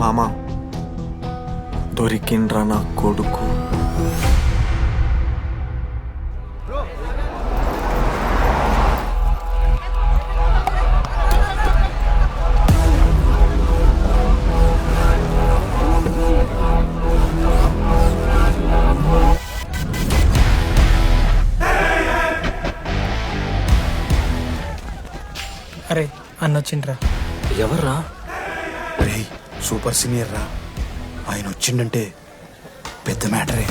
మామ దొరికిండ్రా నా కొడుకు. అరే అన్న వచ్చిండ్రా ఎవర్రా? రేయ్ సూపర్ సీనియర్ రా. ఆయన వచ్చిండంటే పెద్ద మ్యాటరే.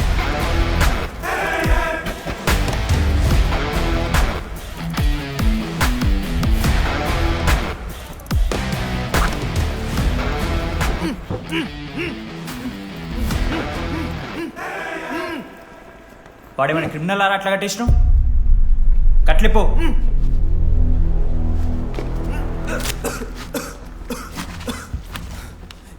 వాడేమైనా క్రిమినల్ ఆరా అట్లా కట్టేసినావు? కట్లిపో.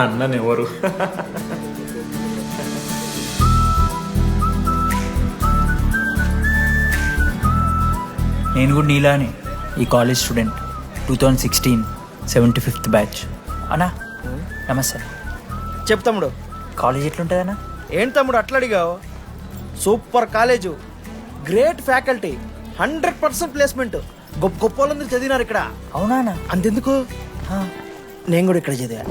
అన్ననెవరు? నేను కూడా నీలానే ఈ college student two thousand sixteen seventy fifth batch అన్నా నమస్తే. చెప్పు తమ్ముడు. కాలేజ్ ఎట్లుంటుందన్నా ఏంటి తమ్ముడు అట్లా అడిగావు? Super college. Great faculty hundred percent placement గొప్ప గొప్ప వాళ్ళందరూ చదివినారు ఇక్కడ. అవునా అన్న? అంతెందుకు? ఆ. నేను కూడా ఇక్కడ చదివా.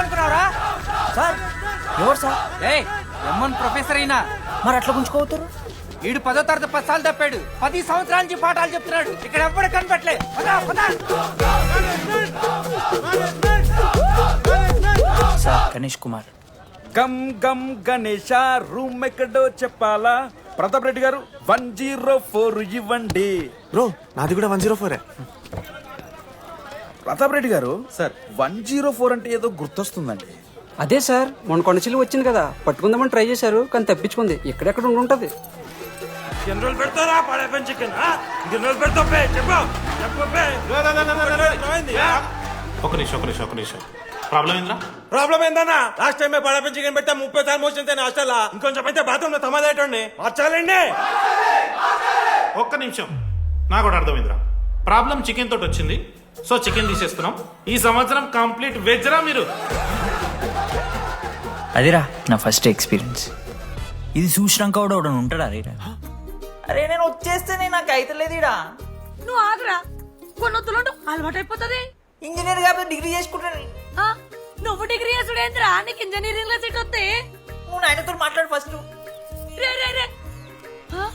సార్ ఎవరు సార్? ఏయ్ ఎమ్మన్ ప్రొఫెసర్ అయినా మరి అట్లా గుంజుకోవతారు వీడు పదో తరగతి పది సార్లు తప్పాడు. పది సంవత్సరాల నుంచి పాఠాలు చెప్తున్నాడు. ఇక్కడ ఎవ్వడు కనపట్లే పదా పదా. సార్ గణేష్ కుమార్. గమ్ గమ్ గణేష రూమ్ ఎక్కడో చెప్పాలా? Pratap Reddy garu one zero four ఇవ్వండి. బ్రో నాది కూడా వన్ జీరో ఫోరే. Pratap Reddy garu sir. One zero four అంటే ఏదో గుర్తొస్తుందండి. అదే సార్ మొన్న కొండచిల్లి వచ్చింది కదా పట్టుకుందామని ట్రై చేశారు కానీ తప్పించుకుంది. ఎక్కడెక్కడ ఉండి ఉంటది జనరల్ పెడతారా? పడే చికెన్ జనరల్ పెడతా చెప్పు ఒక నిమిషం ఒక నిమిషం ఒక నిమిషం. ప్రాబ్లం ఏంద్రా? ప్రాబ్లం ఏందన్నా? లాస్ట్ టైం పడే చికెన్ పెట్టా ముప్పై సార్లు మోషన్ హాస్టల్? ఇంకొంచెం అయితే బాత్రూమ్లో తమాదేటండి మార్చాలండి ఒక్క నిమిషం. నాకు కూడా అర్థమైందిరా. ప్రాబ్లం చికెన్ తోటి వచ్చింది. సో చికెన్ తీసేస్తున్నాం ఈ సంవత్సరం కంప్లీట్ వెజ్ రా మీరు? అదిరా నా ఫస్ట్ ఎక్స్పీరియన్స్. ఇది చూసినాక కూడా ఒకడు ఉంటాడా రే? అరే నేను వచ్చేస్తేనే నాకు అయితలేదు ఇడా నువ్వు ఆగురా. కొన్నొత్తులు అలవాటు అయిపోతుంది ఇంజనీర్ కాబట్టి డిగ్రీ చేసుకుంటాను. నువ్వు డిగ్రీ చేసుడేంద్రా నీకు ఇంజనీరింగ్లో సీట్ వస్తే. నువ్వు నాయనతో మాట్లాడు ఫస్ట్. రే రే రే. ఆ,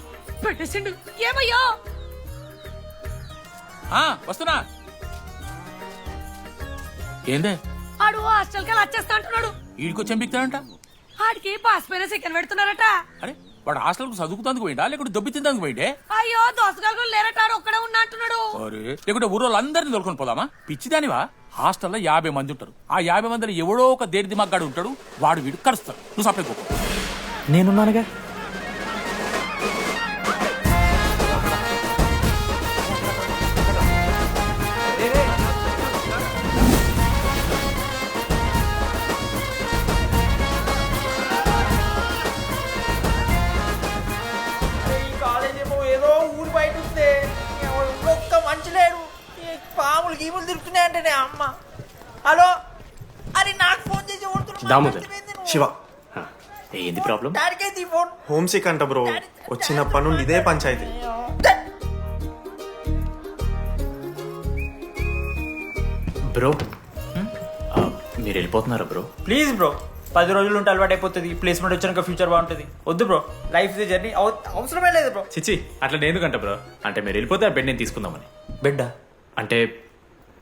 పెట్టేసిండు. ఏమయ్యో? వస్తున్నా. ఏందే? ఆడు హాస్టల్కి వచ్చేస్తా అంటున్నాడు. వీడికి చెంపిస్తాడంట? ఆడికి పాస్ పైన సెకండ్ పెడుతున్నారట. అరే వాడు హాస్టల్కు చదువుకుతానికి పోయిండా? లేకుంటే దొబ్బి తిందానికి పోయిండే? అయ్యో దోసగాలు లేరట ఆడు ఒక్కడే ఉన్నా అంటున్నాడు. అరే లేకుంటే ఊరు వాళ్ళందరినీ తోలుకొని పోదామా? పిచ్చిదానివా హాస్టల్లో యాభై మంది ఉంటారు. ఆ యాభై మందిలో ఎవడో ఒక దేడి దిమాగ్గాడు ఉంటాడు. వాడు వీడు కరుస్తాడు. నువ్వు సప్లై నేనున్నానుగా? పాములు గీములు తిరుగుతున్నాయంటే అమ్మ. హలో? అరే నాకు ఫోన్ చేసి దామోదర్ శివ. ఏంది ప్రాబ్లం? డాడీకైతే ఈ ఫోన్. హోమ్ సిక్ అంట బ్రో వచ్చినప్పటి నుండి ఇదే పంచాయతీ. బ్రో మీరు వెళ్ళిపోతున్నారా బ్రో? ప్లీజ్ బ్రో పది రోజులు ఉంటే అలవాటు అయిపోతుంది. ప్లేస్మెంట్ వచ్చినాక ఫ్యూచర్ బాగుంటుంది. వద్దు బ్రో లైఫ్ ది జర్నీ. అవసరమే లేదు బ్రో. చిచి అట్లా నేను ఎందుకంట బ్రో? అంటే మీరు వెళ్ళిపోతే ఆ బెడ్ నేను తీసుకుందామని. బిడ్డ? అంటే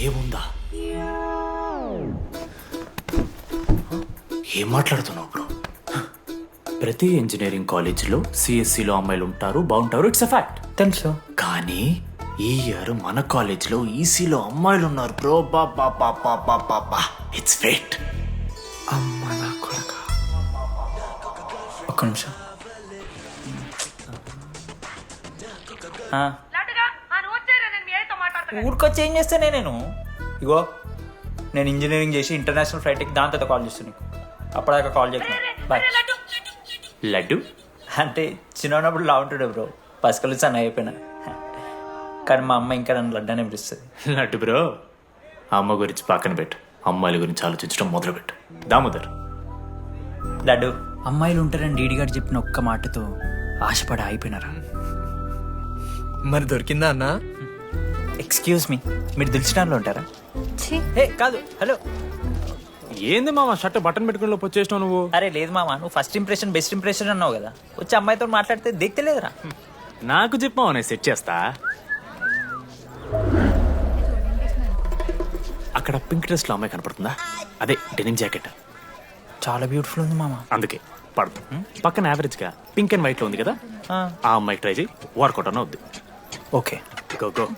ఏముందా? ఏం మాట్లాడుతున్నావు బ్రో? ప్రతి ఇంజనీరింగ్ కాలేజీలో సిఎస్సిలో అమ్మాయిలు ఉంటారు బాగుంటారు ఇట్స్ అ ఫ్యాక్ట్ తెలుసు. కానీ ఈ ఇయర్ మన కాలేజీలో ఈసీలో అమ్మాయిలు ఉన్నారు బ్రో. బా బా బా బా బా బా బా. ఇట్స్ ఫేట్ అమ్మ నా కొడక. ఒక్క నిమిషం ఆ, లడ్డుగా ఆ నువ్వు వచ్చేరా నేను మీ అయ్యతో మాట్లాడతా ఊరికొచ్చి ఏం చేస్తానే నేను. ఇగో నేను ఇంజనీరింగ్ చేసి ఇంటర్నేషనల్ ఫ్లైట్కి దాని తర్వాత కాల్ చేస్తాను నీకు. అప్పటిదాకా కాల్ చేయకు. బాయ్. లడ్డు లడ్డు లడ్డు. అంటే చిన్నప్పుడు లా ఉంటుండే బ్రో. పసికలు సన్న అయిపోయినా. కానీ మా అమ్మ ఇంకా నన్ను లడ్డానే పిలుస్తుంది. లడ్డు బ్రో అమ్మ గురించి పక్కన పెట్టు. అమ్మాయిల గురించి ఆలోచించడం మొదలు పెట్టు దామోదర్. లడ్డు. అమ్మాయిలు ఉంటారని డీడీ గారు చెప్పిన ఒక్క మాటతో ఆశపడి అయిపోయినారా మరి దొరికిందా అన్నా? ఎక్స్క్యూజ్ మీ మీరు దిల్చినాల్లో ఉంటారా? ఏ కాదు. హలో. ఏంది మామ షర్ట్ బటన్ పెట్టుకుని లోపు వచ్చేసినావు నువ్వు? అరే లేదు మామ. నువ్వు ఫస్ట్ ఇంప్రెషన్ బెస్ట్ ఇంప్రెషన్ అన్నావు కదా. వచ్చి అమ్మాయితో మాట్లాడితే దిక్తలేదురా. నాకు చెప్పావు నేను సెట్ చేస్తా. అక్కడ పింక్ డ్రెస్లో అమ్మాయి కనపడుతుందా? అదే డెనిమ్ జాకెట్. చాలా బ్యూటిఫుల్ ఉంది మామ. అందుకే పడదు. పక్కన యావరేజ్గా పింక్ అండ్ వైట్లో ఉంది కదా? ఆ. అమ్మాయి ట్రై చేయి. వర్కౌట్ అన్న వద్దు. ఓకే. గో గో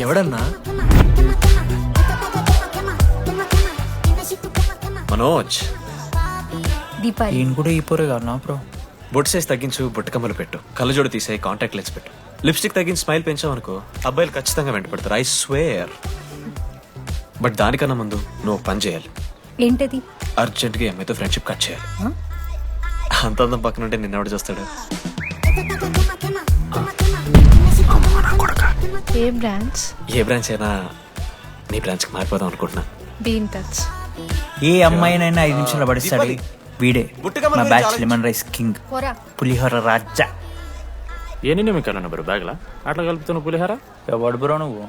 ఎవడన్నా? మనోజ్. కూడా ఈ పోరే కాదు నా ప్రో బొట్టేసి తగ్గించు బొట్టకమ్మలు పెట్టు. కళ్ళజోడు తీసే కాంటాక్ట్ లెన్స్ పెట్టు. లిప్స్టిక్ తగ్గించి స్మైల్ పెంచామనుకో అబ్బాయిలు ఖచ్చితంగా వెంటబడతారు ఐ స్వేర్ బట్ దానికన్నా ముందు నువ్వు పని చేయాలి. ఏంటది? అర్జెంట్గా ఈ అమ్మాయితో ఫ్రెండ్షిప్ కట్ చేయాలి. అంత అందం పక్కన ఉంటే చూస్తాడు quema, quema, quema, ఏ బ్రాండ్స్ ఏ బ్రాంచ్ అయినా నీ బ్రాంచ్కి మారిపోదాం అనుకుంటున్నా. బీ ఇన్ టచ్ ఏ అమ్మాయినైనా ఐదు నిమిషాలు పడిస్తాడు. వీడే మా బ్యాచ్ లెమన్ రైస్ కింగ్ పులిహోర రాజా ఎన్ని నిమిషాలు బ్రో బ్యాగ్లా? అట్లా కలుపుతున్న పులిహార? ఎవడు బ్రో నువ్వు?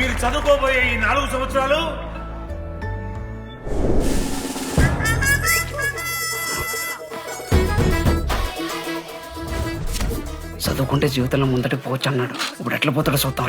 మీరు చదువుకోబోయే ఈ నాలుగు సంవత్సరాలు? చదువుకుంటే జీవితంలో ముందట పోవచ్చు అన్నాడు. ఇప్పుడు ఎట్లా పోతాడో చూద్దాం